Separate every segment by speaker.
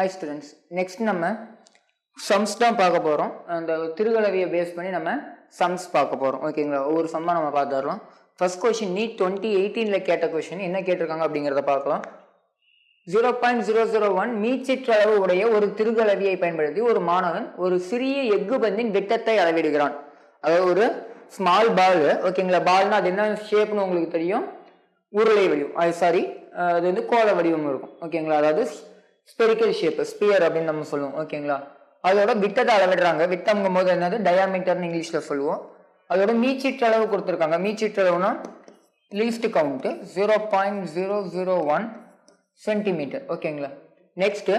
Speaker 1: High students next நம்ம sums தான் பார்க்க போகிறோம் அந்த திருகலவியை பேஸ் பண்ணி நம்ம சம்ஸ் பார்க்க போகிறோம் ஓகேங்களா ஒவ்வொரு சம்மாக நம்ம பார்த்துடலாம் ஃபர்ஸ்ட் கொஷின் நீட் டுவெண்ட்டி எயிட்டீனில் கேட்ட கொஷின் என்ன கேட்டிருக்காங்க அப்படிங்கிறத பார்க்கலாம். Zero point zero zero one மீச்சிற்றளவு உடைய ஒரு திருகலவியை பயன்படுத்தி ஒரு மாணவன் ஒரு சிறிய எஃகு பந்தின் விட்டத்தை அளவிடுகிறான். அதாவது ஒரு ஸ்மால் பால் ஓகேங்களா பால்னா அது என்ன ஷேப்னு உங்களுக்கு தெரியும்? உருளை வடிவம். அது சாரி அது வந்து கோல வடிவம் இருக்கும். ஓகேங்களா அதாவது ஸ்பெரிக்கல் ஷேப் ஸ்பியர் அப்படின்னு நம்ம சொல்லுவோம் ஓகேங்களா அதோட விட்டத்தை அளவிடுறாங்க. விட்டம்ங்கும் போது என்னது டயாமீட்டர்னு இங்கிலீஷில் சொல்லுவோம். அதோட மீச்சிற்றளவு கொடுத்துருக்காங்க. மீச்சிற்றளவுனா least count zero point zero zero one centimetre ஓகேங்களா நெக்ஸ்ட்டு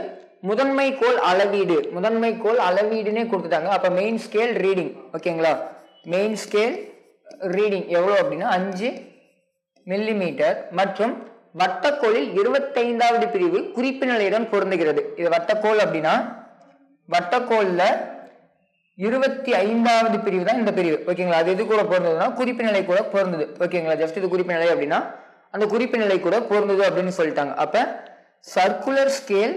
Speaker 1: முதன்மை கோல் அளவீடு. முதன்மை கோல் அளவீடுனே கொடுத்துட்டாங்க. அப்போ மெயின் ஸ்கேல் ரீடிங் ஓகேங்களா மெயின் ஸ்கேல் ரீடிங் எவ்வளோ அப்படின்னா? அஞ்சு மில்லிமீட்டர் மற்றும் வட்டக்கோளில் இருபத்தைந்தாவது பிரிவு குறிப்பு நிலையுடன் பொருந்துகிறது. இது வட்டக்கோள் அப்படின்னா வட்டக்கோளில் இருபத்தி ஐந்தாவது பிரிவு தான் இந்த பிரிவு. ஓகேங்களா அது எது கூட பொருந்ததுன்னா குறிப்பு நிலை கூட பொருந்தது. ஓகேங்களா ஜஸ்ட் இது குறிப்பு நிலை அப்படின்னா அந்த குறிப்பு நிலை கூட பொருந்தது அப்படின்னு சொல்லிட்டாங்க. அப்போ சர்க்குலர் ஸ்கேல்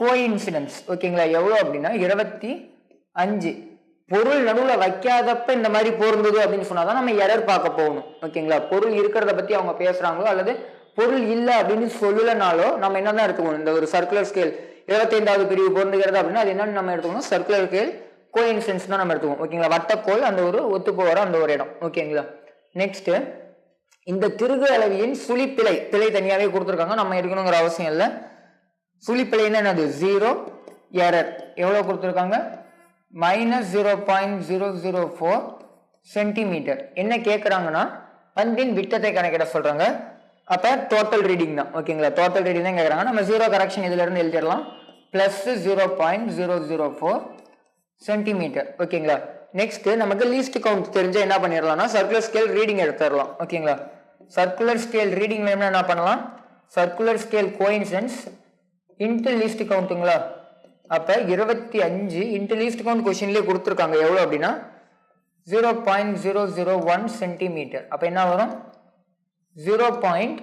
Speaker 1: கோஇன்சிடன்ஸ் ஓகேங்களா எவ்வளோ அப்படின்னா இருபத்தி அஞ்சு. பொருள் நடுவில் வைக்காதப்ப இந்த மாதிரி பொருந்தது அப்படின்னு சொன்னால் தான் நம்ம எரர் பார்க்க போகணும். ஓகேங்களா பொருள் இருக்கிறத பற்றி அவங்க பேசுகிறாங்களோ அல்லது பொருள் இல்லை அப்படின்னு சொல்லலைனாலோ நம்ம என்னதான் எடுத்துக்கணும்? இந்த ஒரு சர்க்குலர் ஸ்கேல் இருபத்தைந்தாவது பிரிவு பொருந்துகிறது அப்படின்னா அது என்னன்னு நம்ம எடுத்துக்கணும்? சர்க்குலர் ஸ்கேல் கோயின்சென்ஸ் தான் நம்ம எடுத்துக்கோம் ஓகேங்களா வட்டக்கோல் அந்த ஒரு ஒத்து போகிற அந்த ஒரு இடம். ஓகேங்களா நெக்ஸ்ட்டு இந்த திருகு அளவியின் சுழிப்பிழை பிழை தனியாகவே கொடுத்துருக்காங்க. நம்ம எடுக்கணுங்கிற அவசியம் இல்லை. சுழிப்பிழைன்னா என்னது? ஜீரோ எரர் எவ்வளோ கொடுத்துருக்காங்க? Minus zero point zero zero four centimetre என்ன கேட்குறாங்கன்னா பந்தின் விட்டத்தை கணக்கிட சொல்கிறாங்க அப்போ டோட்டல் ரீடிங் தான். ஓகேங்களா டோட்டல் ரீடிங் தான் கேட்குறாங்க நம்ம ஜீரோ கரெக்ஷன் இதிலிருந்து எழுதிடலாம். Plus zero point zero zero four centimetre ஓகேங்களா நெக்ஸ்ட் நமக்கு லீஸ்ட் கவுண்ட் தெரிஞ்சா என்ன பண்ணிடலாம்னா சர்க்குலர் ஸ்கேல் ரீடிங் எடுத்துடலாம். ஓகேங்களா சர்க்குலர் ஸ்கேல் ரீடிங் வேணும்னா என்ன பண்ணலாம்? Circular scale coincidence into least கவுண்ட்டுங்களா அப்போ இருபத்தி அஞ்சு இன்ட்டு லீஸ்ட் கவுண்ட் கொஷின்லேயே கொடுத்துருக்காங்க. எவ்வளோ அப்படின்னா? Zero point zero zero one centimetre அப்போ என்ன வரும்? Zero point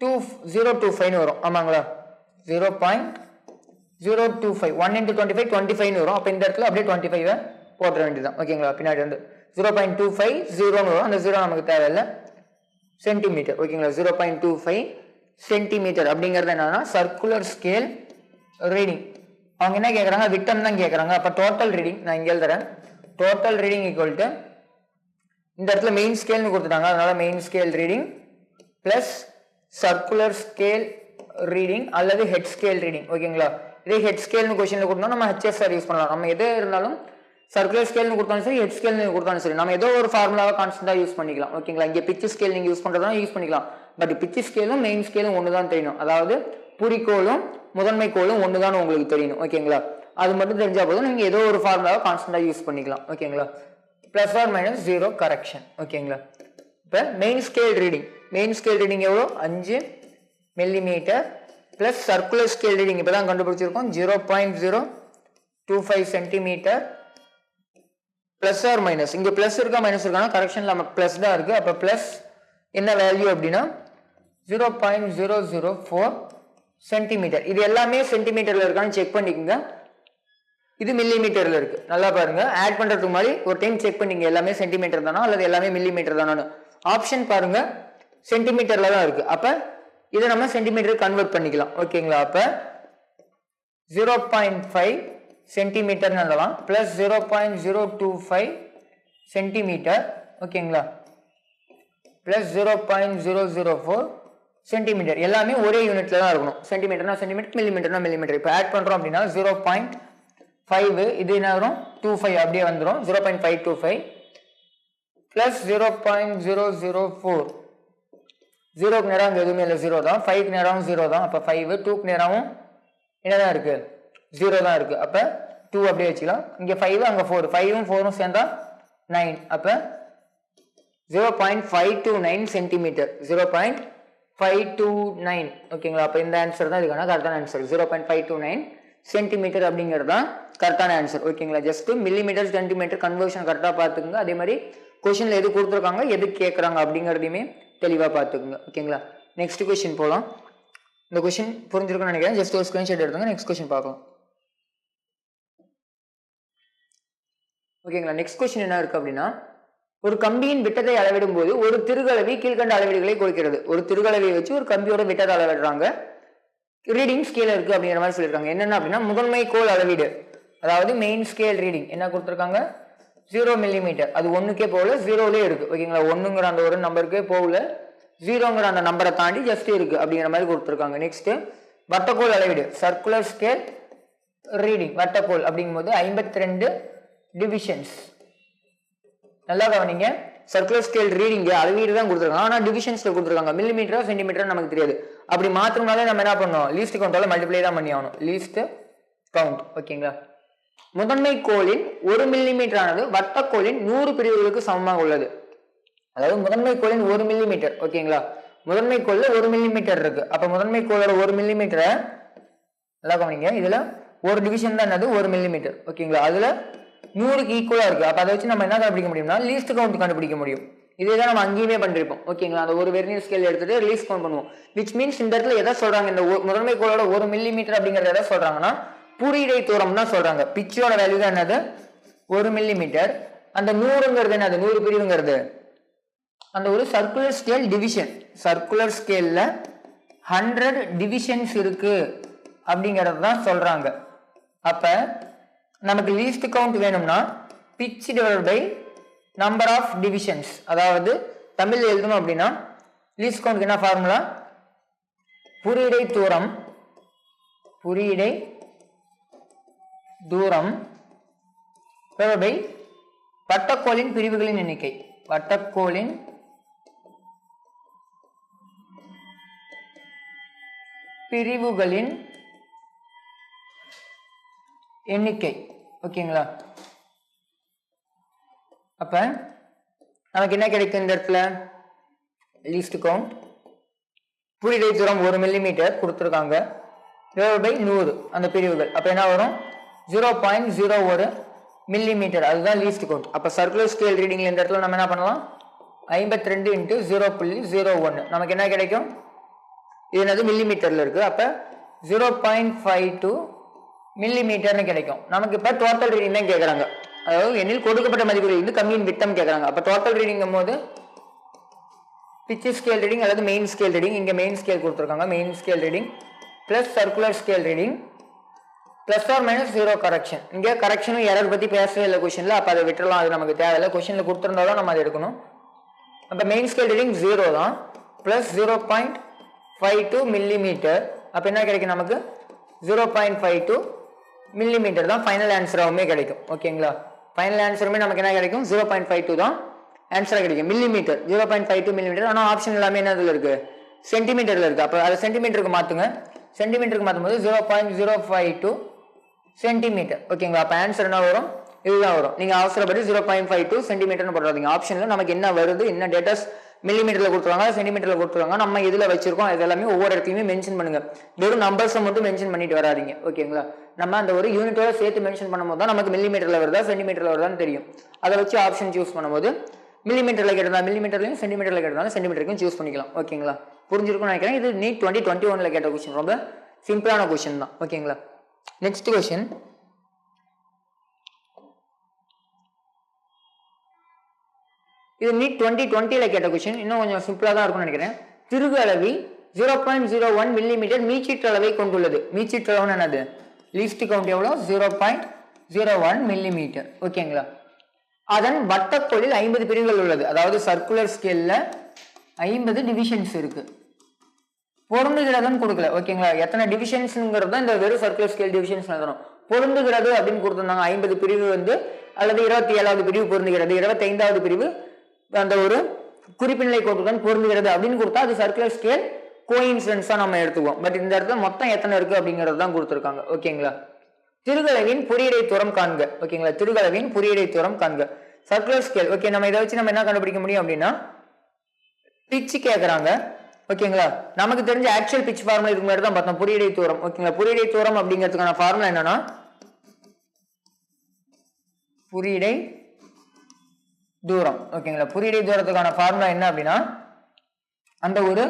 Speaker 1: two zero two ஃபைவ்னு வரும். ஆமாங்களா? Zero point zero two five one into twenty five twenty ஃபைவ்னு வரும். அப்போ இந்த இடத்துல அப்படியே டுவெண்ட்டி ஃபைவ் போட்டுற வேண்டியதான் ஓகேங்களா பின்னாடி வந்து ஜீரோ பாயிண்ட் டூ ஃபைவ் ஜீரோன்னு வரும். அந்த ஜீரோ நமக்கு தேவையில்லை. சென்டிமீட்டர் ஓகேங்களா zero point two five centimetre அப்படிங்கிறது என்னன்னா சர்க்குலர் ஸ்கேல் ரீடிங் அவங்க என்ன கேட்குறாங்க விட்டம் தான் கேட்குறாங்க அப்போ டோட்டல் ரீடிங் நான் இங்கே எழுதுறேன். டோட்டல் ரீடிங் ஈக்குவல் டு இந்த இடத்துல மெயின் ஸ்கேல்னு கொடுத்துட்டாங்க. அதனால main scale reading plus circular scale reading அல்லது ஹெட் ஸ்கேல் ரீடிங் ஓகேங்களா இதே ஹெட் ஸ்கேல்னு கொஸ்டினில் கொடுத்தோம் நம்ம ஹெச்எஸ்ஆர் யூஸ் பண்ணலாம். நம்ம எது இருந்தாலும் சர்க்குலர் ஸ்கேல்னு கொடுத்தாலும் சரி ஹெட் ஸ்கேல்னு கொடுத்தாலும் சரி நம்ம ஏதோ ஒரு ஃபார்முலாவை கான்ஸ்டன்ட்டாக யூஸ் பண்ணிக்கலாம். ஓகேங்களா இங்கே பிச்சு ஸ்கேல் நீங்கள் யூஸ் பண்ணுறதா யூஸ் பண்ணிக்கலாம். பட் பிச்சு ஸ்கேலும் மெயின் ஸ்கேலும் ஒன்று தான் தெரியணும் அதாவது குறிக்கோளும் முதன்மை கோளும் ஒன்று தான் உங்களுக்கு தெரியணும். ஓகேங்களா அது மட்டும் தெரிஞ்சால் போதும். நீங்கள் ஏதோ ஒரு ஃபார்முலாவை கான்ஸ்டன்ட்டாக யூஸ் பண்ணிக்கலாம். ஓகேங்களா plus or minus zero correction ஓகேங்களா இப்போ main scale reading main scale reading எவ்வளோ? அஞ்சு millimetre plus circular scale reading இப்போ தான் கண்டுபிடிச்சிருக்கோம். Zero point zero two five centimetre plus or minus இங்கே ப்ளஸ் இருக்கா மைனஸ் இருக்கானா? கரெக்ஷனில் நமக்கு ப்ளஸ் தான் இருக்குது அப்போ ப்ளஸ் என்ன வேல்யூ அப்படின்னா? Zero point zero zero four centimetre இது எல்லாமே சென்டிமீட்டரில் இருக்கான்னு செக் பண்ணிக்கோங்க. இது மில்லிமீட்டரில் இருக்கு. நல்லா பாருங்க. ஆட் பண்ணுறதுக்கு முன்னாடி ஒரு டைம் செக் பண்ணிங்க எல்லாமே சென்டிமீட்டர் தானா? அல்லது எல்லாமே மில்லிமீட்டர் தானு ஆப்ஷன் பாருங்க. சென்டிமீட்டரில் தான் இருக்கு. அப்போ இதை நம்ம சென்டிமீட்டருக்கு கன்வெர்ட் பண்ணிக்கலாம். ஓகேங்களா அப்போ ஜீரோ பாயிண்ட் ஃபைவ் சென்டிமீட்டர்னு எழுதலாம் plus zero point zero two five centimetre ஓகேங்களா plus zero point zero zero four centimetre எல்லாமே ஒரே யூனிட்டில் தான் இருக்கணும். சென்டிமீட்டர்னா சென்டிமீட்டர் மில்லிமீட்டர்னா மில்லிமீட்டர் இப்போ ஆட் பண்ணுறோம் அப்படின்னா ஜீரோ பாயிண்ட் ஃபைவ் இது என்ன வரும்? டூ ஃபைவ் அப்படியே வந்துடும் zero point five two five plus zero point zero zero four ஜீரோக்கு நேரம் அங்கே எதுவுமே இல்லை ஜீரோ தான். ஃபைவ்க்கு நேரமும் ஜீரோ தான். அப்போ ஃபைவ் டூக்கு நேரமும் என்னதான் இருக்கு? ஜீரோ தான் இருக்கு. அப்போ டூ அப்படியே வச்சுக்கலாம். இங்கே ஃபைவ் அங்கே ஃபோர் ஃபைவும் ஃபோரும் சேர்ந்தா நைன் அப்போ zero point five two nine centimetre zero point five two nine ஓகேங்களா அப்போ இந்த ஆன்சர் தான் இதுக்கான கரெக்டான answer zero point five two nine centimetre அப்படிங்கிறது தான் கரெக்டான ஆன்சர் ஓகேங்களா ஜஸ்ட் மில்லிமீட்டர் சென்டிமீட்டர் கன்வர்ஷன் கரெக்டாக பார்த்துக்குங்க. அதே மாதிரி கொஷினில் எது கொடுத்துருக்காங்க எது கேட்குறாங்க அப்படிங்கிறதையுமே தெளிவாக பார்த்துக்குங்க. ஓகேங்களா நெக்ஸ்ட் கொஷின் போகலாம் இந்த கொஷின் புரிஞ்சிருக்கும்னு நினைக்கிறேன். ஜஸ்ட் ஒரு ஸ்க்ரீன்ஷாட் எடுத்துங்க. நெக்ஸ்ட் கொஷின் பார்க்கலாம். ஓகேங்களா நெக்ஸ்ட் கொஷின் என்ன இருக்கு அப்படின்னா ஒரு கம்பியின் விட்டத்தை அளவிடும் போது ஒரு திருகளவி கீழ்கண்ட அளவீடுகளை கொடுக்கிறது. ஒரு திருகளவியை வச்சு ஒரு கம்பியோட விட்டத்தை அளவிடுறாங்க. ரீடிங் ஸ்கேல் இருக்குது அப்படிங்கிற மாதிரி சொல்லியிருக்காங்க. என்னென்ன அப்படின்னா முதன்மை கோல் அளவீடு. அதாவது மெயின் ஸ்கேல் ரீடிங் என்ன கொடுத்துருக்காங்க? ஜீரோ மில்லிமீட்டர் அது ஒன்றுக்கே போகல ஜீரோலே இருக்குது ஓகேங்களா ஒன்றுங்கிற அந்த ஒரு நம்பருக்கே போகல ஜீரோங்கிற அந்த நம்பரை தாண்டி ஜஸ்ட் இருக்குது அப்படிங்கிற மாதிரி கொடுத்துருக்காங்க. நெக்ஸ்ட்டு வட்டக்கோல் அளவீடு. சர்க்குலர் ஸ்கேல் ரீடிங் வட்டக்கோல் அப்படிங்கும்போது ஐம்பத்தி ரெண்டு டிவிஷன்ஸ் நல்லா கவனிங்க. சர்க்குலர் ஸ்கேல் ரீடிங் அளவீடு தான் கொடுத்துருக்காங்க. ஆனால் டிவிஷன்ஸில் கொடுத்துருக்காங்க. மில்லிமீட்டரா சென்டிமீட்டரா நமக்கு தெரியாது. அப்படி மாத்திரம்னாலே நம்ம என்ன பண்ணோம் லீஸ்ட் கவுண்டால் மல்டிப்ளை தான் பண்ணி ஆகணும். லீஸ்ட் கவுண்ட் ஓகேங்களா? முதன்மை கோளின் ஒரு மில்லிமீட்டர் ஆனது வட்டக்கோளின் நூறு பிரிவுகளுக்கு சமமாக உள்ளது. அதாவது முதன்மை கோளின் ஒரு மில்லிமீட்டர் ஓகேங்களா? முதன்மை கோளில் ஒரு மில்லிமீட்டர் இருக்கு. அப்போ முதன்மை கோளோட ஒரு மில்லிமீட்டரை நல்லா கவனிங்க. இதில் ஒரு டிவிஷன் தான் என்னது? ஒரு மில்லிமீட்டர் ஓகேங்களா? அதில் நூறுக்கு ஈக்குவலாக இருக்குது அப்போ அதை வச்சு நம்ம என்ன கண்டுபிடிக்க முடியும்னா லீஸ்ட் கவுண்ட் கண்டுபிடிக்க முடியும். இதே தான் நம்ம அங்கேயுமே பண்ணிருப்போம். ஓகேங்களா? அந்த ஒரு வெர்னியர் ஸ்கேல் எடுத்துட்டு ரிலீஸ் கவுண்ட் பண்ணுவோம். விச் மீன்ஸ் இந்த இடத்துல எதை சொல்றாங்க? இந்த முதன்மை கோலோட ஒரு மில்லிமீட்டர் அப்படிங்கறத எதை சொல்றாங்கன்னா புரியிடை தூரம் தான் சொல்றாங்க. பிச்சோட வேல்யூ தான் என்னது? ஒரு மில்லிமீட்டர் அந்த நூறுங்கிறது என்னது நூறு பிரிவுங்கிறது. அந்த ஒரு சர்க்குலர் ஸ்கேல் டிவிஷன் சர்க்குலர் ஸ்கேல்ல ஹண்ட்ரட் டிவிஷன்ஸ் இருக்கு அப்படிங்கறது தான் சொல்றாங்க. அப்ப நமக்கு லீஸ்ட் கவுண்ட் வேணும்னா pitch divide by number of divisions அதாவது தமிழில் எழுதணும் அப்படின்னா லீஸ் கவுண்ட் என்ன ஃபார்முலா புரியடை தூரம். புரியடை தூரம். Divided வட்டக்கோளின் பிரிவுகளின் எண்ணிக்கை. வட்டக்கோளின் பிரிவுகளின் எண்ணிக்கை. ஓகேங்களா அப்போ நமக்கு என்ன கிடைக்கும் இந்த இடத்துல? லீஸ்ட்டுக்கும் கவுண்ட் தூரம் ஒரு மில்லிமீட்டர் கொடுத்துருக்காங்க. பை நூறு அந்த பிரிவுகள். அப்போ என்ன வரும்? ஜீரோ பாயிண்ட் ஜீரோ ஒரு மில்லிமீட்டர் அதுதான் லீஸ்ட் கவுண்ட் அப்போ சர்க்குலர் ஸ்கேல் ரீடிங்கில் இந்த இடத்துல நம்ம என்ன பண்ணலாம்? ஐம்பத்தி ரெண்டு இன்ட்டு ஜீரோ புள்ளி ஜீரோ ஒன்று நமக்கு என்ன கிடைக்கும்? இது என்னது? மில்லிமீட்டரில் இருக்குது அப்போ ஜீரோ பாயிண்ட் ஃபைவ் டூ மில்லிமீட்டர்னு கிடைக்கும். நமக்கு இப்போ டோட்டல் ரீடிங் தான் கேட்குறாங்க அதாவது எண்ணில் கொடுக்கப்பட்ட மதிப்புகள் இருந்து கம்மியின் விட்டம் கேட்குறாங்க அப்போ டோட்டல் ரீடிங்கும் போது பிச்சு ஸ்கேல் ரீடிங் அல்லது மெயின் ஸ்கேல் ரீடிங் இங்கே மெயின் ஸ்கேல் கொடுத்துருக்காங்க. Main scale reading plus circular scale reading plus or minus zero correction இங்கே கரெக்ஷனும் எரர் பற்றி பேசவே இல்லை கொஷின்ல அப்போ அதை விட்டுறலாம். அது நமக்கு தேவையில்லை. கொஷனில் கொடுத்துருந்தாலும் நம்ம அதை எடுக்கணும். அப்போ மெயின் ஸ்கேல் ரீடிங் ஜீரோ தான். Plus zero point five two millimetre அப்போ என்ன கிடைக்கும் நமக்கு? Zero point five two millimetre தான் ஃபைனல் ஆன்சராகவுமே கிடைக்கும். ஓகேங்களா ஃபைனல் ஆன்சருமே நமக்கு என்ன கிடைக்கும்? ஜீரோ பாயிண்ட் ஃபைவ் டூ தான் ஆன்சராக கிடைக்கும். Millimetre zero point five two millimetre ஆனால் ஆப்ஷன் எல்லாமே அதில் இருக்குது சென்டிமீட்டரில் இருக்குது அப்போ அதை சென்டிமீட்டருக்கு மாற்றுங்க சென்டிமீட்டருக்கு மாற்றும் போது zero point zero five two centimetre ஓகேங்களா அப்போ ஆன்சர் என்ன வரும்? இதுதான் வரும். நீங்கள் அவசரப்பட்டு ஜீரோ பாயிண்ட் ஃபைவ் டூ சென்டிமீட்டர்னு போடுறாதீங்க ஆப்ஷனில் நமக்கு என்ன வருது? என்ன டேட்டாஸ் மில்லிமீட்டரில் கொடுத்துருவாங்க சென்டிமீட்டரில் கொடுத்துருவாங்க. நம்ம இதில் வச்சிருக்கோம் இது எல்லாமே ஒவ்வொரு இடத்துலையுமே மென்ஷன் பண்ணுங்க. வெறும் நம்பர்ஸை மட்டும் மென்ஷன் பண்ணிட்டு வராதீங்க. ஓகேங்களா? நம்ம அந்த ஒரு யூனிட்டோட சேர்த்து மென்ஷன் பண்ணும்போது தான் நமக்கு மில்லிமீட்டரில் வருதா சென்டிமீட்டரில் வருதான்னு தெரியும். அதை வச்சு ஆப்ஷன் சூஸ் பண்ணும்போது மில்லிமீட்டரில் கேட்டதா மில்லிமீட்டர்லையும் சென்டிமீட்டரில் கேட்டதாலும் சென்டிமீட்டருக்கும் சூஸ் பண்ணிக்கலாம். ஓகேங்களா? புரிஞ்சிருக்கும்னு நினைக்கிறேன். இது நீட் டுவெண்ட்டி டுவெண்ட்டி ஒனில் கேட்ட கொஸ்டின் ரொம்ப சிம்பிளான கொஸ்டின் தான். ஓகேங்களா? நெக்ஸ்ட் கொஸ்டின் இது நீட் டுவெண்ட்டி டுவெண்ட்டியில் கேட்ட கொஸ்டின் இன்னும் கொஞ்சம் சிம்பிளாக தான் இருக்கும்னு நினைக்கிறேன். திருகு அளவி zero point zero one millimetre மீச்சீட்டு அளவை கொண்டுள்ளது. மீச்சீட்டு அளவுன்னு என்னது? லீஸ்ட் கவுண்ட் எவ்வளோ? Zero point zero one millimetre ஓகேங்களா அதன் வட்டக்கோளில் ஐம்பது பிரிவுகள் உள்ளது. அதாவது சர்க்குலர் ஸ்கேல்ல ஐம்பது டிவிஷன்ஸ் இருக்குது பொருந்துகிறதுன்னு கொடுக்கல. ஓகேங்களா எத்தனை டிவிஷன்ஸுங்கிறது தான் இந்த வெறும் சர்க்குலர் ஸ்கேல் டிவிஷன்ஸ் எழுதணும் பொருந்துகிறது அப்படின்னு கொடுத்துருந்தாங்க. ஐம்பது பிரிவு வந்து அல்லது இருபத்தி ஏழாவது பிரிவு பொருந்துகிறது. இருபத்தைந்தாவது பிரிவு அந்த ஒரு குறிப்பிநிலை கோட்டுடன் பொருந்துகிறது அப்படின்னு கொடுத்தா அது சர்க்குலர் ஸ்கேல் கோயின்சிடன்ஸாக நம்ம எடுத்துக்குவோம். பட் இந்த இடத்துல மொத்தம் எத்தனை இருக்குது அப்படிங்கிறது தான் கொடுத்துருக்காங்க. ஓகேங்களா திருகளவின் புரியடை தூரம் காண்க. ஓகேங்களா திருகளவின் புரியடை தூரம் காண்க. சர்க்குலர் ஸ்கேல் ஓகே நம்ம இதை வச்சு நம்ம என்ன கண்டுபிடிக்க முடியும் அப்படின்னா பிச்சு கேட்குறாங்க ஓகேங்களா நமக்கு தெரிஞ்ச ஆக்சுவல் பிச் ஃபார்முலா இதுக்கு முன்னாடி தான் பார்த்தோம். புரியடை தூரம். ஓகேங்களா புரியடை தூரம் அப்படிங்கிறதுக்கான ஃபார்முலா என்னன்னா புரியடை தூரம். ஓகேங்களா புரியடை தூரத்துக்கான ஃபார்முலா என்ன அப்படின்னா அந்த ஒரு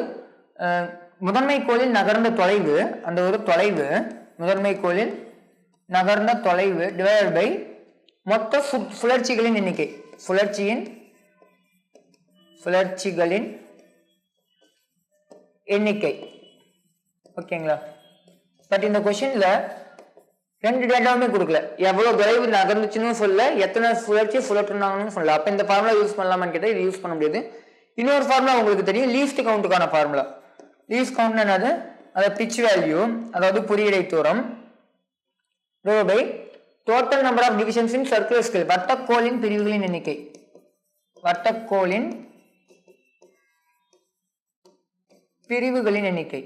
Speaker 1: முதன்மை கோளில் நகர்ந்த தொலைவு அந்த ஒரு தொலைவு முதன்மை கோளில் நகர்ந்த தொலைவு டிவைட் பை மொத்த சுழற்சிகளின் எண்ணிக்கை. சுழற்சியின் சுழற்சிகளின் எண்ணிக்கை. ஓகேங்களா பட் இந்த கொஷினில் ரெண்டு டேட்டாவுமே கொடுக்கல. எவ்வளோ தொலைவு நகர்ந்துச்சுன்னு சொல்ல எத்தனை சுழற்சி சுழற்றுனாங்கன்னு சொல்லல. அப்போ இந்த ஃபார்முலா யூஸ் பண்ணலாமான்னு கேட்டால் இது யூஸ் பண்ண முடியாது. இன்னொரு ஃபார்முலா உங்களுக்கு தெரியும். லீஸ்ட் கவுண்ட்டுக்கான ஃபார்முலா லீஸ்ட் கவுண்ட் என்னது? அதாவது பிச் வேல்யூ அதாவது குறியீடை தூரம் by total number of divisions in circular scale வட்டக்கோளின் பிரிவுகளின் எண்ணிக்கை. வட்டக்கோளின் பிரிவுகளின் எண்ணிக்கை.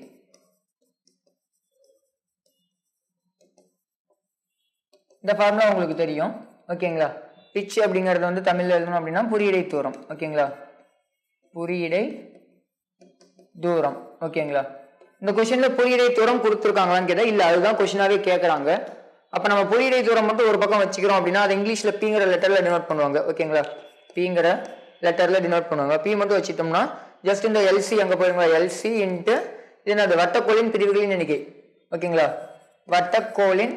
Speaker 1: இந்த ஃபார்முலா உங்களுக்கு தெரியும். ஓகேங்களா பிச் அப்படிங்கிறது வந்து தமிழில் எழுதணும் அப்படின்னா புரியடை தூரம். ஓகேங்களா புரியடை தூரம். ஓகேங்களா இந்த கொஷனில் புரியடை தூரம் கொடுத்துருக்காங்களான்னு கேட்டால் இல்லை அதுதான் கொஷினாவே கேட்குறாங்க அப்போ நம்ம புரியடை தூரம் மட்டும் ஒரு பக்கம் வச்சுக்கிறோம் அப்படின்னா அது இங்கிலீஷில் பிங்கிற லெட்டரில் டினோட் பண்ணுவாங்க. ஓகேங்களா பிங்கிற லெட்டரில் டினோட் பண்ணுவாங்க. பி மட்டும் வச்சுட்டோம்னா ஜஸ்ட் இந்த எல்சி அங்கே போயிருங்களா? எல்சி இன்ட்டு இது என்னது? வட்டக்கோளின் பிரிவுகளின் எண்ணிக்கை. ஓகேங்களா வட்டக்கோளின்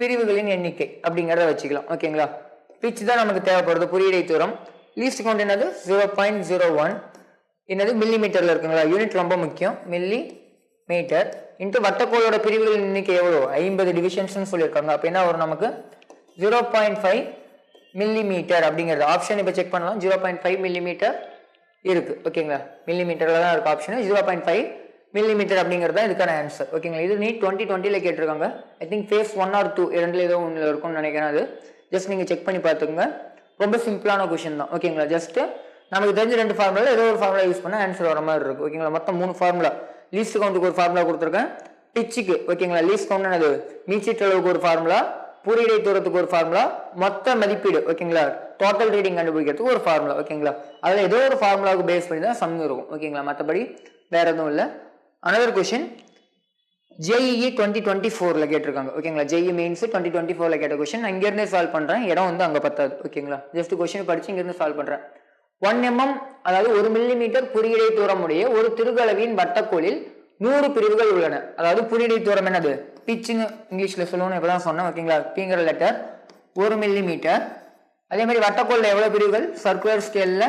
Speaker 1: பிரிவுகளின் எண்ணிக்கை அப்படிங்கிறத வச்சுக்கலாம். ஓகேங்களா? பிச் தான் நமக்கு தேவைப்படுது? குறியீடை தூரம். லீஸ்ட் கவுண்ட் என்னது? ஜீரோ பாயிண்ட் ஜீரோ ஒன் என்னது? மில்லி மீட்டரில் இருக்குங்களா? யூனிட் ரொம்ப முக்கியம். மில்லி மீட்டர் இன்ட்டு வட்டக்கோளோட பிரிவுகளின் எண்ணிக்கை எவ்வளோ ஐம்பது டிவிஷன்ஸ்னு சொல்லியிருக்காங்க. அப்போ என்ன வரும் நமக்கு? Zero point five millimetre அப்படிங்கிறது. ஆப்ஷன் இப்போ செக் பண்ணலாம். Zero point five millimetre இருக்குது ஓகேங்களா? மில்லி மீட்டரில் தான் இருக்குது option zero point five millimetre அப்படிங்கிறது தான் இதுக்கான ஆன்சர் ஓகேங்களா இது நீட் டுவெண்ட்டி டுவெண்ட்டியில் கேட்டிருக்காங்க. I think phase one or two இரண்டில் ஏதோ ஒன்றில் இருக்கும்னு நினைக்கிறேன் அது. ஜஸ்ட் நீங்கள் செக் பண்ணி பார்த்துக்கோங்க. ரொம்ப சிம்பிளான கொஷின் தான். ஓகேங்களா ஜஸ்ட்டு நமக்கு தெரிஞ்ச ரெண்டு ஃபார்முலா ஏதோ ஒரு ஃபார்முலா யூஸ் பண்ணால் ஆன்சர் வர மாதிரி இருக்கும் ஓகேங்களா மொத்தம் மூணு ஃபார்முலா லீஸ்ட் கவுண்ட்டுக்கு ஒரு ஃபார்முலா கொடுத்துருக்கேன். பிச்சுக்கு ஓகேங்களா லீஸ்ட் கவுண்ட் என்னது? மீச்சீட்டு அளவுக்கு ஒரு ஃபார்முலா புரியடை தூரத்துக்கு ஒரு ஃபார்முலா மொத்த மதிப்பீடு ஓகேங்களா டோட்டல் ரீடிங் கண்டுபிடிக்கிறதுக்கு ஒரு ஃபார்முலா ஓகேங்களா அதில் ஏதோ ஒரு ஃபார்முலாவுக்கு பேஸ் பண்ணி தான் சம் இருக்கும் ஓகேங்களா மற்றபடி வேற எதுவும் இல்லை. Another question JEE twenty twenty ஃபோரில் கேட்டிருக்காங்க. ஓகேங்களா ஜேஇ மெயின்ஸ் டுவெண்ட்டி டுவெண்ட்டி ஃபோரில் கேட்ட கொஷின் நான் இங்கேருந்தே சால்வ் பண்ணுறேன் இடம் வந்து அங்கே பத்தாது. ஓகேங்களா ஜஸ்ட் கொஷின் படிச்சு இங்கேருந்து சால்வ் பண்ணுறேன் ஒன் எம்எம் அதாவது ஒரு மில்லிமீட்டர் குறியீடை தூரமுடைய ஒரு திருகலவியின் வட்டக்கோளில் நூறு பிரிவுகள் உள்ளன. அதாவது குறியீடை தூரம் என்னது? பிச்சுன்னு இங்கிலீஷில் சொல்லணும்னு இப்போ தான் சொன்னேன். ஓகேங்களா பிங்கிற லெட்டர் ஒரு மில்லிமீட்டர் அதே மாதிரி வட்டக்கோளில் எவ்வளோ பிரிவுகள்? சர்க்குலர் ஸ்கேலில்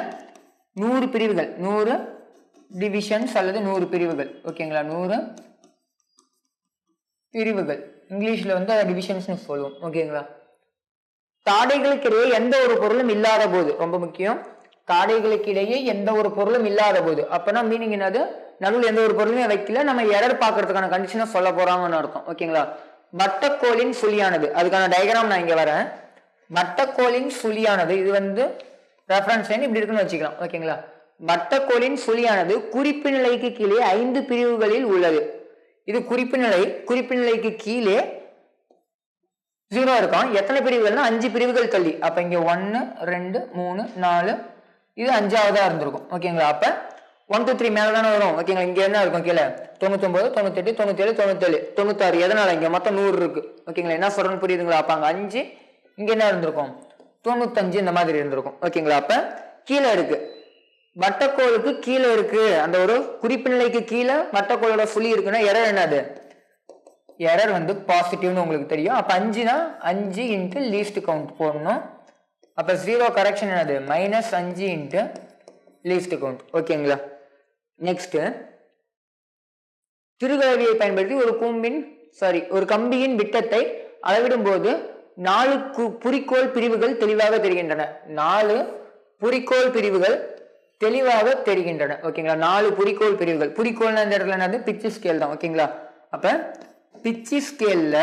Speaker 1: நூறு பிரிவுகள். நூறு டிவிஷன்ஸ் அல்லது நூறு பிரிவுகள். ஓகேங்களா நூறு பிரிவுகள். இங்கிலீஷில் வந்து டிவிஷன்ஸ்னு சொல்லுவோம். ஓகேங்களா தாடைகளுக்கு இடையே எந்த ஒரு பொருளும் இல்லாத போது ரொம்ப முக்கியம். தாடைகளுக்கு இடையே எந்த ஒரு பொருளும் இல்லாத போது. அப்போனா மீனிங் என்னது? நடுவில் எந்த ஒரு பொருளுமே வைக்கல. நம்ம எரர் பார்க்கறதுக்கான கண்டிஷனை சொல்ல போறாங்கன்னு அர்த்தம். ஓகேங்களா மட்டக்கோளின் சுழியானது. அதுக்கான டயக்ராம் நான் இங்கே வரேன். மட்டக்கோளின் சுழியானது. இது வந்து ரெஃபரன்ஸ் லைன் இப்படி இருக்குன்னு வச்சுக்கலாம். ஓகேங்களா வட்டக்கோளின் சுழியானது குறிப்பு நிலைக்கு கீழே ஐந்து பிரிவுகளில் உள்ளது. இது குறிப்பு நிலை குறிப்பு நிலைக்கு கீழே ஜீரோ இருக்கும். எத்தனை பிரிவுகள்னா அஞ்சு பிரிவுகள் தள்ளி. அப்ப இங்க ஒன்னு ரெண்டு மூணு நாலு இது அஞ்சாவதா இருந்திருக்கும். ஓகேங்களா அப்ப ஒன் டூ த்ரீ மேலே தானே வரும் ஓகேங்களா இங்க என்ன இருக்கும் கீழே? தொண்ணூத்தொன்பது தொண்ணூத்தெட்டு தொண்ணூத்தேழு தொண்ணூத்தேழு. தொண்ணூத்தாறு எதனால? இங்க மொத்தம் நூறு இருக்கு. ஓகேங்களா என்ன சொல்றேன்னு புரியுதுங்களா? அப்ப அஞ்சு இங்க என்ன இருந்திருக்கும்? தொண்ணூத்தஞ்சு இந்த மாதிரி இருந்திருக்கும். ஓகேங்களா அப்ப கீழே இருக்கு. வட்டக்கோளுக்கு கீழே இருக்கு. அந்த ஒரு குறிப்பு நிலைக்கு கீழே வட்டக்கோளோட புள்ளி இருக்குன்னா எரர் என்னது? எரர் வந்து பாசிட்டிவ்னு உங்களுக்கு தெரியும். அப்போ அஞ்சுனா அஞ்சு இன்ட்டு லீஸ்ட் கவுண்ட் போடணும். அப்போ ஜீரோ கரெக்ஷன் என்னது? மைனஸ் அஞ்சு இன்ட்டு லீஸ்ட் கவுண்ட் ஓகேங்களா நெக்ஸ்ட்டு திருகலவியை பயன்படுத்தி ஒரு கூம்பின் சாரி ஒரு கம்பியின் விட்டத்தை அளவிடும் போது நாலு கு- குறிக்கோள் பிரிவுகள் தெளிவாக தெரிகின்றன. நாலு குறிக்கோள் பிரிவுகள் தெளிவாக தெரிகின்றன. ஓகேங்களா நாலு குறிக்கோள் பிரிவுகள். குறிக்கோள்னா இந்த இடத்துல என்னது? பிச்சு ஸ்கேல் தான். ஓகேங்களா அப்ப பிச்சு ஸ்கேல்ல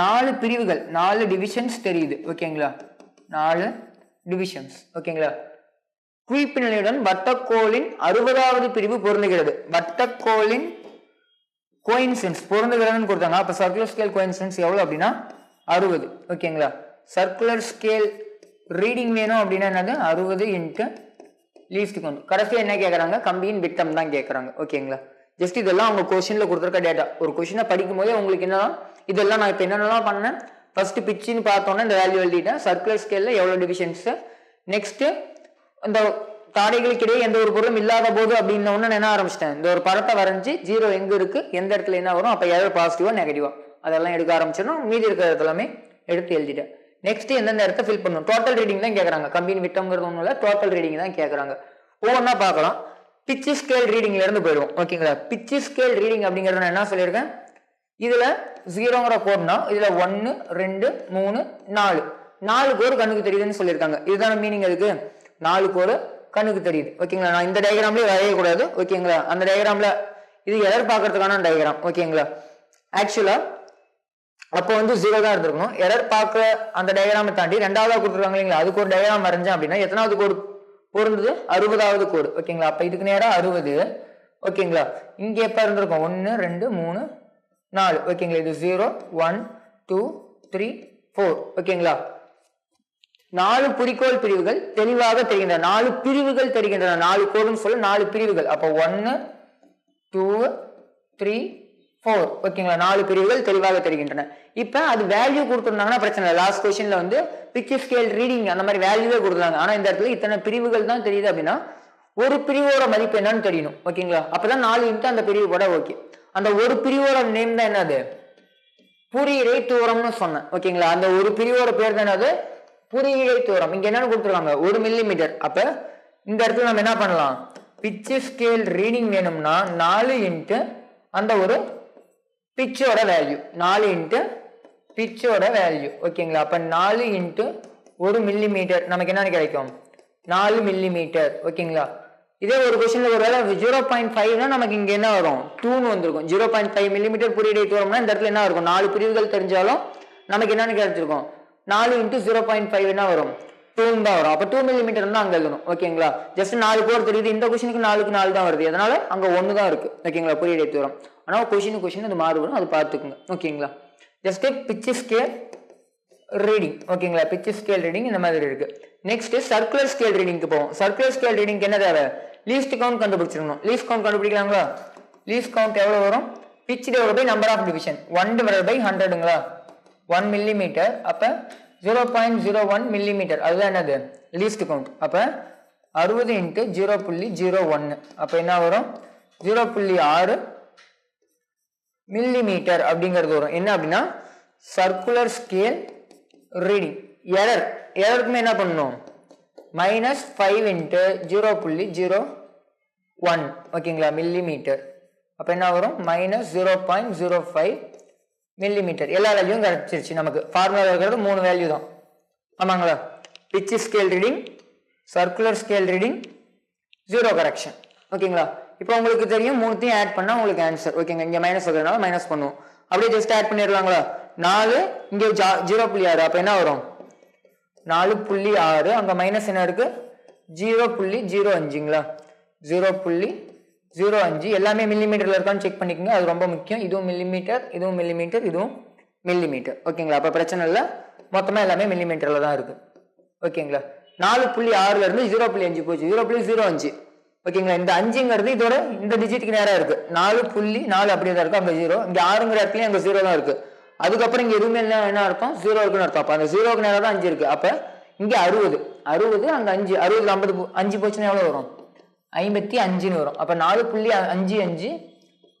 Speaker 1: நாலு பிரிவுகள் நாலு டிவிஷன்ஸ் தெரியுது. ஓகேங்களா நாலு டிவிஷன்ஸ் ஓகேங்களா குறிப்பு நிலையுடன் வட்டக்கோளின் அறுபதாவது பிரிவு பொருந்துகிறது. வட்டக்கோளின் கோயின்சென்ஸ் பொருந்துகிறதுன்னு கொடுத்தாங்க. அப்போ சர்க்குலர் ஸ்கேல் கோயின்சென்ஸ் எவ்வளோ அப்படின்னா? அறுபது. ஓகேங்களா சர்க்குலர் ஸ்கேல் ரீடிங் வேணும் அப்படின்னா என்னது? அறுபது இன்ட்டு லீஸ்ட்டுக்கு வந்து. கடைசியாக என்ன கேட்குறாங்க கம்பியின் விட்டம் தான் கேட்குறாங்க ஓகேங்களா ஜஸ்ட் இதெல்லாம் அவங்க கொஷினில் கொடுத்துருக்க டேட்டா ஒரு கொஷினை படிக்கும் போதே உங்களுக்கு என்னன்னா இதெல்லாம் நான் இப்போ என்னென்னலாம் பண்ணேன்? ஃபர்ஸ்ட் பிச்சின்னு பார்த்தோன்னே இந்த வேல்யூ எழுதிட்டேன். சர்க்குலர் ஸ்கேலில் எவ்வளோ டிவிஷன்ஸு நெக்ஸ்ட்டு இந்த தாடைகளுக்கிடையே எந்த ஒரு பொருளும் இல்லாத போது அப்படின்ன ஒன்று நான் என்ன ஆரம்பிச்சிட்டேன்? இந்த ஒரு படத்தை வரைஞ்சி ஜீரோ எங்கே இருக்குது எந்த இடத்துல என்ன வரும்? அப்போ எதாவது பாசிட்டிவாக நெகட்டிவாக அதெல்லாம் எடுக்க ஆரம்பிச்சிடணும் மீதி இருக்கிற இடத்துலாமே எடுத்து எழுதிட்டேன். நெக்ஸ்ட் எந்தெந்த இடத்த ஃபில் பண்ணணும்? டோட்டல் ரீடிங் தான் கேட்குறாங்க கம்பெனி விட்டோங்கிறது ஒன்றும் இல்லை. டோட்டல் ரீடிங் தான் கேட்குறாங்க ஒவ்வொன்றா பார்க்கலாம். பிச்சு ஸ்கேல் ரீடிங்ல இருந்து போயிடுவோம். ஓகேங்களா பிச்சு ஸ்கேல் ரீடிங் அப்படிங்கிறது நான் என்ன சொல்லியிருக்கேன்? இதில் ஜீரோங்கிற கோட்னா இதில் ஒன்று ரெண்டு மூணு நாலு. நாலு கோர் கண்ணுக்கு தெரியுதுன்னு சொல்லியிருக்காங்க. இதுதான மீனிங் அதுக்கு? நாலு கோடு கண்ணுக்கு தெரியுது. ஓகேங்களா நான் இந்த டயக்ராம்லேயே வரையக்கூடாது ஓகேங்களா அந்த டயக்ராமில் இது எதிர்பார்க்கறதுக்கான டயக்ராம் ஓகேங்களா ஆக்சுவலாக அப்போ வந்து ஜீரோ தான் இருந்திருக்கணும். எரர் பார்க்க அந்த டயக்ராமை தாண்டி ரெண்டாவதாக கொடுத்துருக்காங்க இல்லைங்களா? அதுக்கு ஒரு டயக்ராம் வரைஞ்சேன் அப்படின்னா எத்தனாவது கோடு பொருந்தது? அறுபதாவது கோடு ஓகேங்களா? அப்போ இதுக்கு நேராக அறுபது. ஓகேங்களா? இங்கே எப்போ இருந்திருக்கும்? ஒன்று ரெண்டு மூணு நாலு. ஓகேங்களா? இது zero one two three four ஓகேங்களா? நாலு குறிக்கோள் பிரிவுகள் தெளிவாக தெரிகின்றன. நாலு பிரிவுகள் தெரிகின்றன. நாலு கோடுன்னு சொல்ல நாலு பிரிவுகள். அப்போ ஒன்று டூ த்ரீ ஃபோர் ஓகேங்களா நாலு பிரிவுகள் தெளிவாக தெரிகின்றன. இப்போ அது வேல்யூ கொடுத்துருந்தாங்கன்னா பிரச்சனை இல்லை. லாஸ்ட் கொஸ்டின்ல வந்து பிக்சர் ஸ்கேல் ரீடிங் அந்த மாதிரி வேல்யூவே கொடுத்துருந்தாங்க ஆனால் இந்த இடத்துல இத்தனை பிரிவுகள் தான் தெரியுது அப்படின்னா ஒரு பிரிவோட மதிப்பு என்னன்னு தெரியணும். ஓகேங்களா அப்பதான் நாலு இன்ட்டு அந்த பிரிவு கூட ஓகே அந்த ஒரு பிரிவோட நேம் தான் என்னது? புரியிறை தூரம்னு சொன்னேன். ஓகேங்களா அந்த ஒரு பிரிவோட பேர் தான் என்னது? புரியிறை தூரம். இங்க என்னன்னு கொடுத்துருக்காங்க? ஒரு மில்லி மீட்டர் அப்ப இந்த இடத்துல நம்ம என்ன பண்ணலாம்? பிச்சு ஸ்கேல் ரீடிங் வேணும்னா நாலு இன்ட்டு அந்த ஒரு பிச்சோட வேல்யூ நாலு இன்ட்டு பிச்சோட வேல்யூ ஓகேங்களா அப்போ நாலு இன்ட்டு ஒரு மில்லி மீட்டர் நமக்கு என்னென்னு கிடைக்கும்? நாலு மில்லி மீட்டர் ஓகேங்களா இதே ஒரு கொஸ்டின்ல ஒரு வேலை ஜீரோ பாயிண்ட் ஃபைவ்னா நமக்கு இங்கே என்ன வரும்? டூன்னு வந்திருக்கும். ஜீரோ பாயிண்ட் ஃபைவ் மில்லிமீட்டர் புரியடை தூரம்னா இந்த இடத்துல என்ன இருக்கும்? நாலு பிரிவுகள் தெரிஞ்சாலும் நமக்கு என்னென்னு கிடைச்சிருக்கும்? நாலு இன்ட்டு ஜீரோ பாயிண்ட் ஃபைவ் என்ன வரும். டூன்னு தான் வரும். அப்போ டூ மில்லிமீட்டர் தான் அங்கே இருக்கணும் ஓகேங்களா ஜஸ்ட் நாலு போர் தெரியுது. இந்த கொஸ்டினுக்கு நாலுக்கு நாலு தான் வருது. அதனால அங்கே ஒன்று தான் இருக்குது ஓகேங்களா புரியடை தூரம் ஆனால் கொஷின் கொஷின் அது மாறுபடும் அது பார்த்துக்குங்க. ஓகேங்களா? ஜஸ்ட் பிச்சு ஸ்கேல் ரீடிங் ஓகேங்களா? பிச்சு ஸ்கேல் ரீடிங் இந்த மாதிரி இருக்கு. நெக்ஸ்ட் சர்க்குலர் ஸ்கேல் ரீடிங்க்கு போவோம். சர்க்குலர் ஸ்கேல் ரீடிங்க்கு என்ன தேவை? லீஸ்ட் கவுண்ட் கண்டுபிடிச்சிருக்கணும். லீஸ்ட் கவுண்ட் கண்டுபிடிக்கலாங்களா? லீஸ்ட் கவுண்ட் எவ்வளவு வரும்? Pitch divide by number of division one divide by ஹண்ட்ரடுங்களா one millimetre அப்ப zero point zero one millimetre அதுதான் என்னது? லீஸ்ட் கவுண்ட் அப்ப அறுபது இன்ட்டு ஜீரோ புள்ளி ஜீரோ ஒன்னு அப்ப என்ன வரும்? ஜீரோ புள்ளி ஆறு மில்லிமீட்டர் அப்படிங்கிறது வரும். என்ன அப்படின்னா சர்க்குலர் ஸ்கேல் ரீடிங் எரர் எரருக்குமே என்ன பண்ணணும்? மைனஸ் ஃபைவ் இன்ட்டு ஜீரோ புள்ளி ஜீரோ ஒன் ஓகேங்களா? மில்லிமீட்டர் அப்போ என்ன வரும்? Minus zero point zero five millimetre எல்லா வேல்யூவும் கிடச்சிருச்சு நமக்கு. ஃபார்முலா இருக்கிறது மூணு வேல்யூ தான். ஆமாங்களா? Pitch scale reading circular scale reading zero correction ஓகேங்களா? இப்போ உங்களுக்கு தெரியும் மூணுத்தையும் ஆட் பண்ணால் உங்களுக்கு ஆன்சர் ஓகேங்க இங்கே மைனஸ் இருக்கிறதுனால மைனஸ் பண்ணுவோம் அப்படியே ஜஸ்ட் ஆட் பண்ணிடலாங்களா? நாலு இங்கே ஜா ஜீரோ புள்ளி ஆறு. அப்போ என்ன வரும்? நாலு புள்ளி ஆறு அங்கே மைனஸ் என்ன இருக்குது ஜீரோ புள்ளி ஜீரோ அஞ்சுங்களா? ஜீரோ புள்ளி ஜீரோ அஞ்சு. எல்லாமே மில்லிமீட்டரில் இருக்கான்னு செக் பண்ணிக்கோங்க. அது ரொம்ப முக்கியம். இதுவும் மில்லிமீட்டர் இதுவும் மில்லிமீட்டர் இதுவும் மில்லிமீட்டர் ஓகேங்களா அப்போ பிரச்சனை இல்லை. மொத்தமாக எல்லாமே மில்லிமீட்டரில் தான் இருக்குது ஓகேங்களா நாலு புள்ளி ஆறுலேருந்து ஜீரோ புள்ளி அஞ்சு போச்சு. ஜீரோ புள்ளி ஜீரோ அஞ்சு. ஓகேங்களா? இந்த அஞ்சுங்கிறது இதோட இந்த டிஜிட்டுக்கு நேராக இருக்கு. நாலு புள்ளி நாலு அப்படியே தான் இருக்கும் அங்கே ஜீரோ இங்கே ஆறுங்கிற இடத்துலையும் அங்கே ஜீரோ தான் இருக்கு. அதுக்கப்புறம் இங்கே எதுவுமே என்ன என்ன அர்த்தம்? ஜீரோ இருக்குன்னு அர்த்தம். அப்போ அந்த ஜீரோக்கு நேரம் தான் அஞ்சு இருக்கு. அப்போ இங்கே அறுபது. அறுபது அங்கே அஞ்சு. அறுபதுல ஐம்பது அஞ்சு போச்சுன்னா எவ்வளோ வரும்? ஐம்பத்தி அஞ்சுன்னு வரும். அப்போ நாலு புள்ளி அ- அஞ்சு அஞ்சு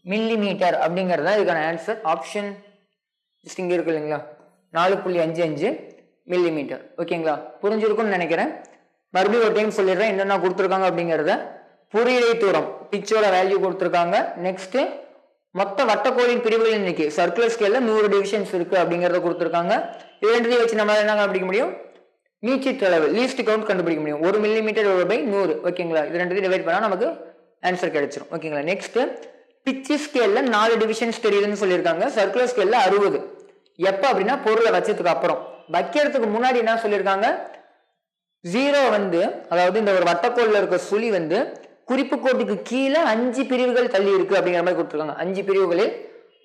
Speaker 1: மில்லி மீட்டர் அப்படிங்கிறது தான் இதுக்கான ஆன்சர் ஆப்ஷன் ஜஸ்ட் இங்கே இருக்கு இல்லைங்களா? நாலு புள்ளி அஞ்சு அஞ்சு மில்லி மீட்டர் ஓகேங்களா? புரிஞ்சிருக்கும்னு நினைக்கிறேன். மறுபடியும் ஒரு டைம் சொல்லிடுறேன். என்னென்ன கொடுத்துருக்காங்க அப்படிங்கிறத புரியலை தூரம் பிச்சோட வேல்யூ கொடுத்துருக்காங்க. நெக்ஸ்ட் மொத்த வட்டக்கோளின் பிரிவுகள் இன்னைக்கு சர்க்குலர் ஸ்கேல்ல நூறு டிவிஷன்ஸ் இருக்கு அப்படிங்கறத கொடுத்துருக்காங்க. இது ரெண்டுத்தையும் வச்சு நம்மளால என்ன கண்டுபிடிக்க முடியும்? மீச்சிட் அளவு லீஸ்ட் கவுண்ட் கண்டுபிடிக்க முடியும். ஒரு மில்லிமீட்டர் பை நூறு ஓகேங்களா? இது ரெண்டுத்தையும் டிவைட் பண்ணா நமக்கு ஆன்சர் கிடைச்சிரும் ஓகேங்களா? நெக்ஸ்ட் பிச்சு ஸ்கேல்ல நாலு டிவிஷன்ஸ் தெரியுதுன்னு சொல்லியிருக்காங்க. சர்க்குலர் ஸ்கேல்ல அறுபது. எப்போ அப்படின்னா பொருளை வச்சதுக்கு அப்புறம். வைக்கிறதுக்கு முன்னாடி என்ன சொல்லியிருக்காங்க? ஜீரோ வந்து அதாவது இந்த ஒரு வட்டக்கோளில் இருக்க சுழி வந்து குறிப்பு கோட்டுக்கு கீழே அஞ்சு பிரிவுகள் தள்ளி இருக்கு அப்படிங்கிற மாதிரி கொடுத்துருக்காங்க. அஞ்சு பிரிவுகளில்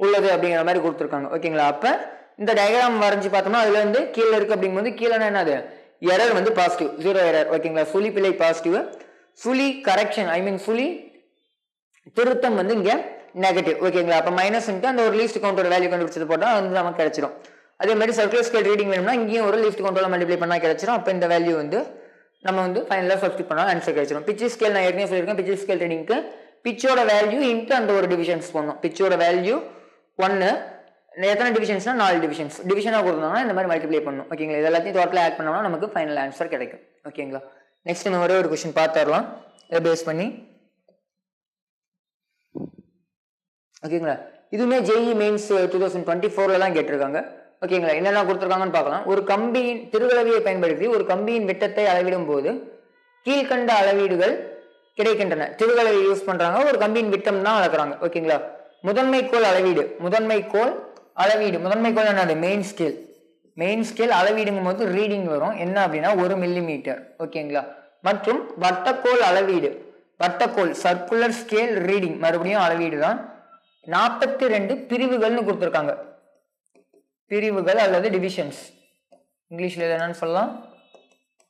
Speaker 1: உள்ளது அப்படிங்கிற மாதிரி கொடுத்துருக்காங்க. ஓகேங்களா? அப்ப இந்த டயக்ராம் வரைஞ்சி பார்த்தோம்னா அதுல வந்து கீழே இருக்கு அப்படிங்கும்போது கீழே என்னது? எரர் வந்து பாசிட்டிவ் ஜீரோ எரர் ஓகேங்களா? சுழி பிழை பாசிட்டிவ் சுழி கரெக்ஷன் ஐ மீன் சுழி திருத்தம் வந்து இங்க நெகட்டிவ் ஓகேங்களா? அப்ப மைனஸ் அந்த ஒரு லீஸ்ட் கவுண்டோட வேல்யூ கண்டுபிடிச்சது போட்டால் அது வந்து நமக்கு கிடைச்சிடும் அதே மாதிரி சர்க்குலர் ஸ்கேல் ரீடிங் வேணும்னா இங்கேயும் ஒரு லீஸ்ட் கவுண்டோட மல்டிப்ளை பண்ணா கிடைச்சிடும் அப்ப இந்த வேல்யூ வந்து நம்ம வந்து ஃபைனலாக சப்ஸ்டிட் பண்ணால் ஆன்சர் கிடைச்சிடும் பிச்சு ஸ்கேல் நான் ஏற்கனவே சொல்லியிருக்கேன் பிச்சு ஸ்கேல் ட்ரேடிங்க்கு பிச்சோட வேல்யூ இன்ட்டு அந்த ஒரு டிவிஷன்ஸ் போடணும். பிச்சோட வேல்யூ ஒன்று எத்தனை டிவிஷன்ஸ்னா நாலு டிவிஷன்ஸ் டிவிஷனாக கொடுத்தாங்கன்னா இந்த மாதிரி மல்டிப்ளை பண்ணணும். ஓகேங்களா இது எல்லாத்தையும் டோட்டலாக ஆட் பண்ணோம்னா நமக்கு ஃபைனல் ஆன்சர் கிடைக்கும். ஓகேங்களா நெக்ஸ்ட் நம்ம ஒரே ஒரு கொஸ்டின் பார்த்துடலாம். இதை பேஸ் பண்ணி. ஓகேங்களா இதுவுமே JEE mains two thousand twenty ஃபோரில் கேட்டிருக்காங்க. ஓகேங்களா? என்னென்ன கொடுத்துருக்காங்கன்னு பார்க்கலாம். ஒரு கம்பியின் திருவளவியை பயன்படுத்தி ஒரு கம்பியின் விட்டத்தை அளவிடும் போது கீழ்கண்ட அளவீடுகள் கிடைக்கின்றன. திருவளவை யூஸ் பண்ணுறாங்க ஒரு கம்பியின் விட்டம் தான் அளக்குறாங்க. ஓகேங்களா? முதன்மை கோல் அளவீடு. முதன்மை கோல் அளவீடு. முதன்மை கோல் என்னது மெயின் ஸ்கேல் மெயின் ஸ்கேல் அளவீடுங்கும் போது ரீடிங் வரும். என்ன அப்படின்னா ஒரு மில்லி மீட்டர் ஓகேங்களா? மற்றும் வட்டக்கோல் அளவீடு. வட்டக்கோல் சர்க்குலர் ஸ்கேல் ரீடிங் மறுபடியும் அளவீடு தான் நாற்பத்தி ரெண்டு பிரிவுகள்னு கொடுத்துருக்காங்க. பிரிவுகள் அல்லது டிவிஷன்ஸ் இங்கிலீஷில் என்னன்னு சொல்லலாம்?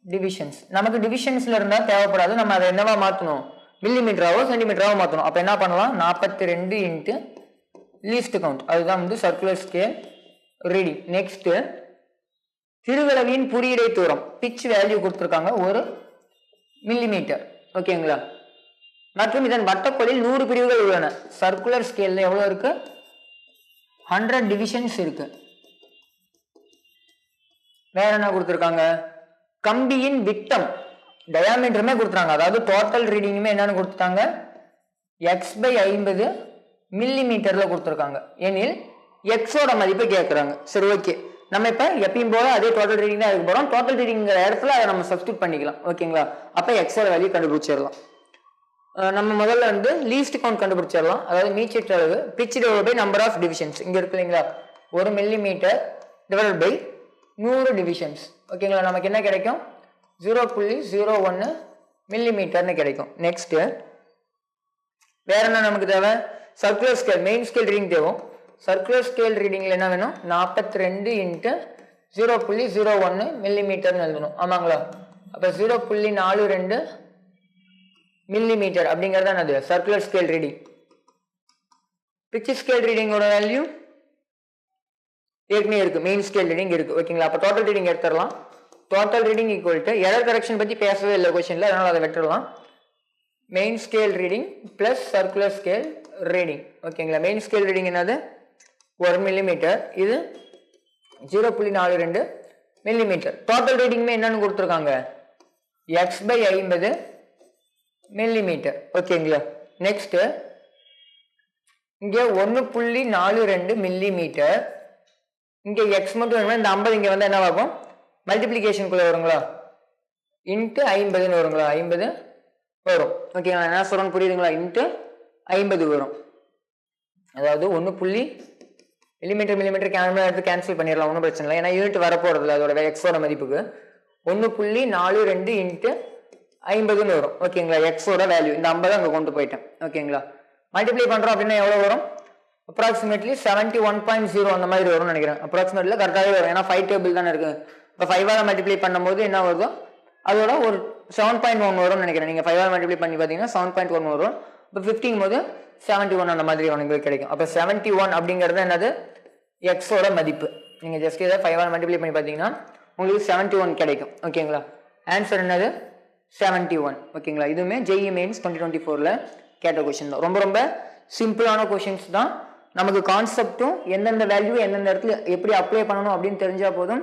Speaker 1: டிவிஷன்ஸ் நமக்கு டிவிஷன்ஸில் இருந்தால் தேவைப்படாது. நம்ம அதை என்னவா மாற்றணும் மில்லிமீட்டராவோ சென்டிமீட்டராவோ மாற்றணும் அப்போ என்ன பண்ணலாம்? நாற்பத்தி ரெண்டு இன்ட்டு லீஸ்ட் கவுண்ட் அதுதான் வந்து சர்க்குலர் ஸ்கேல் ரீடிங் நெக்ஸ்ட்டு திருவளவியின் புரியடை தூரம். பிச் வேல்யூ கொடுத்துருக்காங்க. ஒரு மில்லிமீட்டர் ஓகேங்களா மற்றும் இதன் வட்டக்கோலில் நூறு பிரிவுகள் உள்ளன. சர்க்குலர் ஸ்கேலில் எவ்வளோ இருக்குது ஹண்ட்ரட் டிவிஷன்ஸ் இருக்குது வேற என்ன கொடுத்துருக்காங்க? கம்பியின் விட்டம். டயாமீட்டருமே கொடுத்துறாங்க அதாவது டோட்டல் ரீடிங்குமே என்னன்னு கொடுத்துட்டாங்க? எக்ஸ் பை ஐம்பது மில்லி மீட்டரில் கொடுத்துருக்காங்க. எனில் எக்ஸோட மதிப்பை கேட்குறாங்க சரி ஓகே நம்ம இப்போ எப்பயும் போல அதே டோட்டல் ரீடிங் தான் இருக்க போகிறோம் டோட்டல் ரீடிங்கிற இடத்துல அதை நம்ம சப்ஸ்டியூட் பண்ணிக்கலாம். ஓகேங்களா அப்போ எக்ஸோட வேல்யூ கண்டுபிடிச்சிடலாம். நம்ம முதல்ல வந்து லீஸ்ட் கவுண்ட் கண்டுபிடிச்சிடலாம். அதாவது மீச்சீட்டு அளவு pitch divide by number of divisions இங்கே இருக்கு இல்லைங்களா? ஒரு மில்லி மீட்டர் டிவைட் பை நூறு டிவிஷன்ஸ் ஓகேங்களா நமக்கு என்ன கிடைக்கும்? ஜீரோ புள்ளி ஜீரோ ஒன்று மில்லி மீட்டர்னு கிடைக்கும். நெக்ஸ்ட்டு வேற என்ன நமக்கு தேவை? Circular scale main scale reading தேவை. சர்க்குலர் ஸ்கேல் ரீடிங்கில் என்ன வேணும்? நாற்பத்தி ரெண்டு இன்ட்டு ஜீரோ புள்ளி ஜீரோ ஒன்று மில்லி மீட்டர்னு எழுதணும். ஆமாங்களா? அப்போ ஜீரோ புள்ளி நாலு ரெண்டு மில்லி மீட்டர் அப்படிங்கிறது என்னது circular scale reading picture scale ரீடிங்கோட value ஏற்கனவே இருக்குது மெயின் ஸ்கேல் ரீடிங் இருக்குது ஓகேங்களா அப்போ டோட்டல் ரீடிங் எடுத்துடலாம். Total reading equal to error correction பற்றி பேசவே இல்லை கொஸ்டின்ல அதனால் அதை வெட்டுடலாம். Main scale reading plus circular scale reading ஓகேங்களா மெயின் ஸ்கேல் ரீடிங் என்னது? ஒரு மில்லிமீட்டர் இது ஜீரோ புள்ளி நாலு ரெண்டு மில்லிமீட்டர் டோட்டல் ரீடிங்குமே என்னென்னு கொடுத்துருக்காங்க? எக்ஸ் பை ஐம்பது மில்லிமீட்டர் ஓகேங்களா நெக்ஸ்ட்டு இங்கே ஒன்று புள்ளி நாலு ரெண்டு மில்லிமீட்டர் இங்கே எக்ஸ் மட்டும் வேணுமா இந்த ஐம்பது இங்கே வந்து என்னவாகும்? மல்டிப்ளிகேஷனுக்குள்ளே வருங்களா? இன்ட்டு ஐம்பதுன்னு வருங்களா? ஐம்பது வரும். ஓகேங்களா என்ன சொல்கிறோன்னு புரியுதுங்களா? இன்ட்டு ஐம்பது வரும். அதாவது ஒன்று புள்ளி மில்லிமீட்டர் மில்லிமீட்டர் கேமரா எடுத்து கேன்சல் பண்ணிடலாம். ஒன்றும் பிரச்சனை இல்லை. ஏன்னா யூனிட் வரப்போறதில்ல. அதோட எக்ஸோட மதிப்புக்கு. ஒன்று புள்ளி நாலு ரெண்டு இன்ட்டு ஐம்பதுன்னு வரும். ஓகேங்களா எக்ஸோட வேல்யூ இந்த ஐம்பது அங்கே கொண்டு போயிட்டேன். ஓகேங்களா மல்டிப்ளை பண்ணுறோம் அப்படின்னா எவ்வளோ வரும்? Approximately seventy one point zero அந்த மாதிரி வரும்னு நினைக்கிறேன். அப்ராக்சிமேட்ல கரெக்டாகவே வரும். ஏன்னா ஃபைவ் டேபிள் தானே இருக்கு. இப்போ ஃபைவால் மல்டிப்ளை பண்ணும்போது என்ன வருதோ அதோட ஒரு செவன் பாயிண்ட் ஒன் வரும்னு நினைக்கிறேன். நீங்கள் ஃபைவால் மல்டிப்ளை பண்ணி பார்த்தீங்கன்னா செவன் பாயிண்ட் ஒன் வரும். இப்போ ஃபிஃப்டின் போது செவன்ட்டி ஒன் அந்த மாதிரி உங்களுக்கு கிடைக்கும். அப்போ செவன்ட்டி ஒன் அப்படிங்கிறது என்னது? எக்ஸோட மதிப்பு. நீங்கள் ஜஸ்ட் இதை ஃபைவால் மல்டிப்ளை பண்ணி பார்த்தீங்கன்னா உங்களுக்கு செவன்ட்டி ஒன் கிடைக்கும் ஓகேங்களா ஆன்சர் என்னது? செவன்ட்டி ஒன் ஓகேங்களா இதுவுமே ஜெஇ மெயின்ஸ் டுவெண்ட்டி டுவெண்ட்டி ஃபோரில் கேட்ட கொஷின் தான். ரொம்ப ரொம்ப சிம்பிளான கொஷின்ஸ் தான். நமக்கு கான்செப்டும் எந்தெந்த வேல்யூ எந்தெந்த இடத்துல எப்படி அப்ளை பண்ணணும் அப்படின்னு தெரிஞ்சால் போதும்.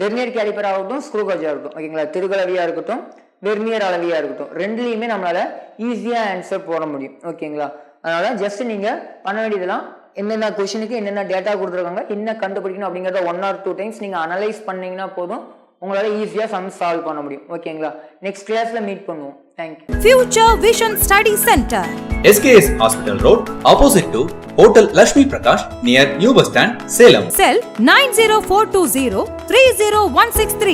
Speaker 1: வெர்னியர் கேலிப்பர் ஆகட்டும் ஸ்க்ரூ கஜாக இருக்கட்டும் ஓகேங்களா திருகலவியா இருக்கட்டும் வெர்னியர் அளவியாக இருக்கட்டும். ரெண்டுலேயுமே நம்மளால் ஈஸியாக ஆன்சர் போட முடியும். ஓகேங்களா அதனால் ஜஸ்ட் நீங்கள் பண்ண வேண்டியதெல்லாம் என்னென்ன கொஷனுக்கு என்னென்ன டேட்டா கொடுத்துருக்காங்க என்ன கண்டுபிடிக்கணும் அப்படிங்கிறத ஒன் ஆர் டூ டைம்ஸ் நீங்கள் அனலைஸ் பண்ணிங்கன்னா போதும். உங்களால ஈஸியா சம் சால்வ் பண்ண முடியும் ஓகேங்களா நெக்ஸ்ட் கிளாஸ்ல மீட் பண்ணுவோம் thank you
Speaker 2: Future Vision Study Center.
Speaker 3: SKS Hospital Road, opposite to Hotel Lashmi Prakash, near New Bus Stand, Salem.
Speaker 2: Cell 90420 30163.